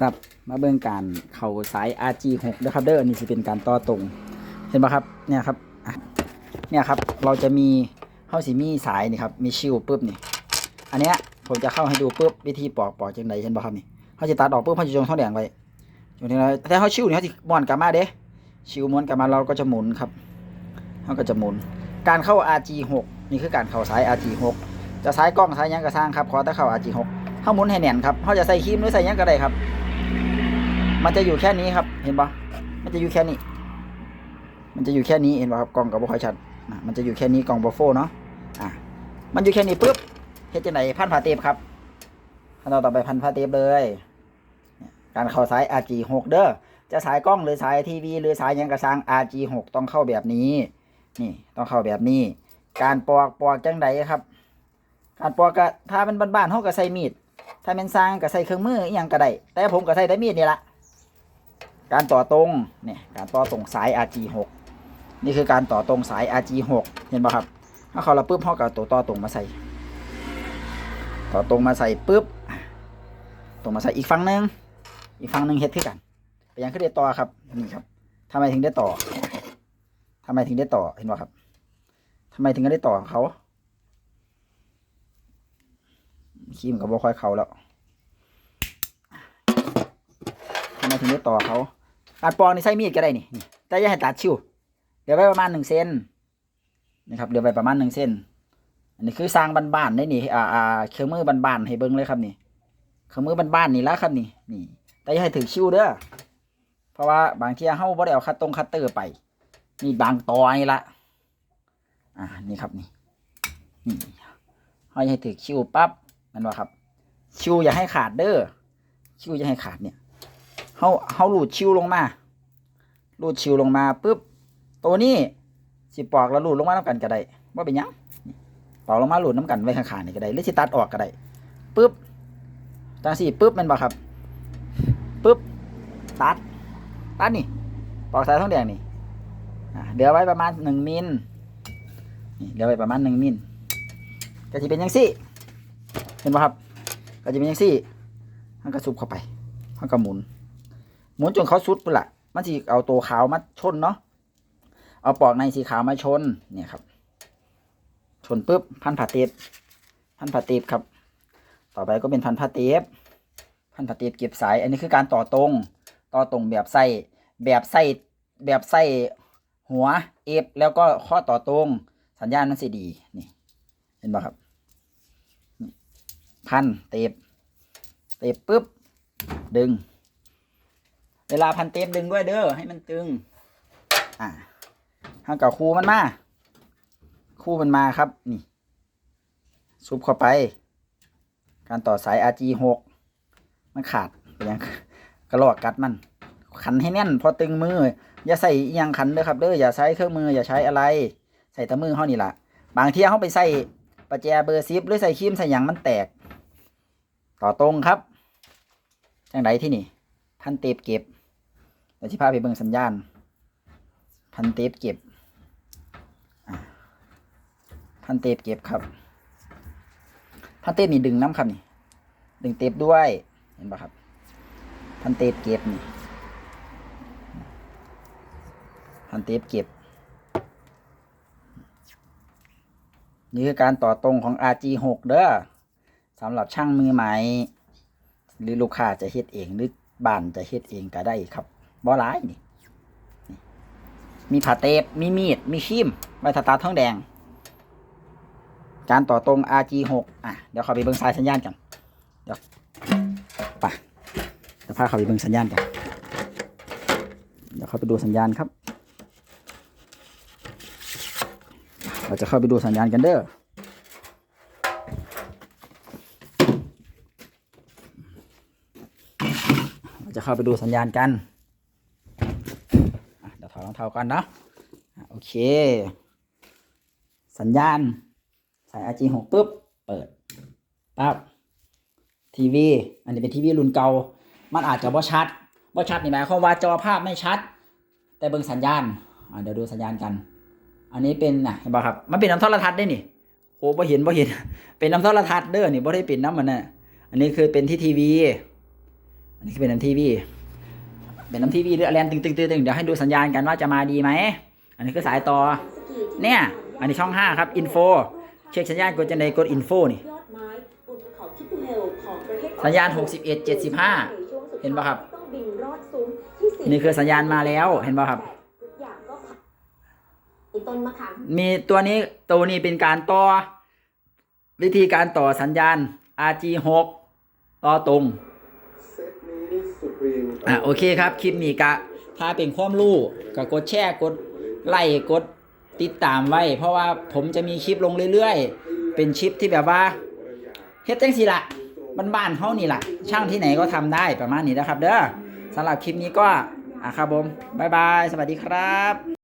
ครับมาเบิ่งการเข้าสาย RG6 นะครับเด้ออันนี้สิเป็นการต่อตรง เห็นปะครับเนี่ยครับเนี่ยครับเราจะมีเข้าสีมีสายนี่ครับมีชิวปุ๊บนี่อันเนี้ยผมจะเข้าให้ดูปุ๊บวิธีปอกปอกจังไดเห็นปะครับนี่เขาจะตัดออกปุ๊บเขาจะจงท่องแดงไว้จงท่องแดงไว้แต่เขาชิวนี่เขาจะม้วนกลับมาเด้ชิวม้วนกลับมาเราก็จะหมุนครับเขาก็จะหมุน การเข้า RG6 นี่คือการเข้าสาย RG6 จะสายกล้องสายยังกระสร้างครับขอแต่เข้า RG6 เขาหมุนให้แน่นครับเขาจะใส่ครีมหรือใส่ยังก็ได้ครับ มันจะอยู่แค่นี้ครับ เห็นปะมันจะอยู่แค่นี้ มันจะอยู่แค่นี้เห็นปะครับกล้องกับบ่ค่อยชัดมันจะอยู่แค่นี้กล้องบอโฟเนาะอะมันอยู่แค่นี้ปุ๊บเฮ็ดจังไดพันผ้าเทปครับขั้นตอนต่อไปพันผ้าเทปเลยการเข้าสาย RG6 เด้อจะสายกล้องหรือสายทีวีหรือสายยังกระซัง RG6 ต้องเข้าแบบนี้ นี่ต้องเข้าแบบนี้ การปอกปอกจังไดครับ การปอกก็ถ้าเป็นบ้านๆเฮาก็ใส่มีด ถ้าเป็นสร้างก็ใส่เครื่องมืออหยังก็ได้แต่ผมก็ใส่แต่มีดนี่ละ การต่อตรงเนี่ยการต่อตรงสาย RG6 นี่คือการต่อตรงสาย RG6 เห็นป่ะครับ ถ้าเขาเราปุ๊บเขาก็เอาตัวต่อตรงมาใส่ ต่อตรงมาใส่ปุ๊บตรงมาใส่อีกฝั่งหนึ่งอีกฝั่งหนึ่งเฮ็ดคือกันไปยังขึ้นได้ต่อครับนี่ครับทำไมถึงได้ต่อทำไมถึงได้ต่อเห็นป่ะครับทำไมถึงได้ต่อเขาขีมกับบ่ค่อยเขาแล้วทำไมถึงได้ต่อเขา การปอกนี่ใช้มีดก็ได้นี่นแต่อย่าให้ตัดชิวเดี๋ยวไว้ประมาณหนึ่งเซนนะครับเดี๋ยวไว้ประมาณหนึ่งเซนอันนี้คือสร้างบ้านๆได้นี่อ่าอ่าเครื่องมือบ้านๆให้เบิ้งเลยครับนี่เครื่องมือบ้านๆนี่ละครับนี่นี่ แต่อย่าให้ถึงชิวเด้อเพราะว่าบางทีเฮาบ่ได้เอาคัตตรงคัตเตอร์ไป นี่บางตอนี่ละอ่านี่ครับนี่นี่เฮาอย่าให้ถึงชิวปั๊บนั่นว่าครับ ชิวอย่าให้ขาดเด้อชิวอย่าให้ขาดเนี่ย เฮาเฮาหลุดชิวลงมาหลุดชิวลงมาปุ๊บตัวนี้สิปอกแล้วหลุดลงมาน้ำกันก็ได้ว่าเป็นยังปอกลงมาหลุดน้ำกันไว้ข้างๆนี่ก็ได้หรือสิตัดออกก็ได้ปุ๊บจังสี่ปุ๊บมันบ่ครับปุ๊บตัดตัดนี่ปอกสายทองแดงนี่เหลือไว้ประมาณหนึ่งมิลนี่เหลือไว้ประมาณหนึ่งมิลก็จะเป็นยังสี่เห็นป่ะครับ ก็จะเป็นย่างซี่มันก็ซุบเข้าไปมันก็หมุน หมุนจนเขาสุดปุ่นละมันสิเอาตัวขาวมาชนเนาะเอาปอกในสีขาวมาชนเนี่ยครับ ชนปุ๊บพันผ่าเตปพันผ่าเตปครับ ต่อไปก็เป็นพันผ่าเตปพันผ่าเตปเก็บสาย อันนี้คือการต่อตรง ต่อตรงแบบใส่แบบใส่แบบใส่หัวเอฟแล้วก็ข้อต่อตรงสัญญาณมันสิดีนี่ เห็นป่ะครับพันเตปเตปปุ๊บดึง เวลาพันเตปดึงด้วยเด้อให้มันตึง อ่าห้างกับคูมันมาคู่มันมาครับ นี่ ซุบเข้าไป การต่อสาย RG6 มันขาดไปยังกระลอกกัดมัน ขันให้แน่น พอตึงมือ อย่าใส่ยังขันเด้อครับเด้ออย่าใช้เครื่องมืออย่าใช้อะไร ใส่ตะมือเขานี่แหละบางทีเขาไปใส่ประแจเบอร์ซิปหรือใส่ครีมใส่ยังมันแตก ต่อตรงครับ จังไดที่นี่ พันเตปเก็บ เดี๋ยวที่พาไปเบิ่งสัญญาณ พันเตปเก็บพันเตปเก็บครับพันเตปนี่ดึงน้ำครับนี่ดึงเตปด้วยเห็นปะครับ พันเตปเก็บนี่พันเตปเก็บนี่คือการต่อตรงของ RG6 เด้อสำหรับช่างมือใหม่หรือลูกค้าจะเฮ็ดเองหรือบ้านจะเฮ็ดเองก็ได้ครับ บ่หลายนี่นี่มีผาเตปมีมีด มีคีมไว้สตาร์ทองแดงการต่อตรง RG6 อะ เดี๋ยวเขาไปเบิ่งสายสัญญาณกัน เดี๋ยวไปเดี๋ยวพาเขาไปเบิ่งสัญญาณกัน เดี๋ยวเขาไปดูสัญญาณครับ เราจะเข้าไปดูสัญญาณกันเด้อเราจะเข้าไปดูสัญญาณกัน เดี๋ยวถอดรองเท้ากันเนาะโอเค สัญญาณ สาย RG6 ปุ๊บ เปิดปั๊บทีวี อันนี้เป็นทีวีรุ่นเก่า มันอาจจะบ่ชัดบ่ชัดนี่หมายความว่าจอภาพไม่ชัด แต่เบิ่งสัญญาณอะเดี๋ยวดูสัญญาณกัน อันนี้เป็นน่ะเห็นป่ะครับ มันเป็นน้ำโทรทัศน์ได้นี่โอ้บ่เห็นบ่เห็น เป็นน้ำโทรทัศน์เด้อนี่บ่ได้เป็นน้ำมันน่ะอันนี้คือเป็นที่ทีวี อันนี้คือเป็นน้ำทีวี เป็นน้ำทีวีหรืออะไรตึงตึงตึงตึงเดี๋ยวให้ดูสัญญาณกันว่าจะมาดีไหม อันนี้คือสายต่อ เนี่ย อันนี้ช่องห้าครับอินโฟเช็คสัญญาณกดจะในกดอินโฟนี่ยอดไม้บนภูเขาคิตูเองประเทศสัญญาณ 61 75 เห็นปะครับ นี่คือสัญญาณมาแล้วเห็นป่ะครับ มีตัวนี้ตัวนี้เป็นการต่อ วิธีการต่อสัญญาณ RG6 ต่อตรง เซตนี้นี่สุดรีม อะโอเคครับ คลิปนี้กะถ้าเป็นความรู้ก็กดแชร์กดไลค์กดติดตามไว้ เพราะว่าผมจะมีคลิปลงเรื่อยๆ เป็นคลิปที่แบบว่าเฮ็ดจังสิละบ้านๆเฮานี่ล่ะ ช่างที่ไหนก็ทำได้ประมาณนี้นะครับ เด้อสำหรับคลิปนี้ก็อะครับผมบ๊ายบาย สวัสดีครับ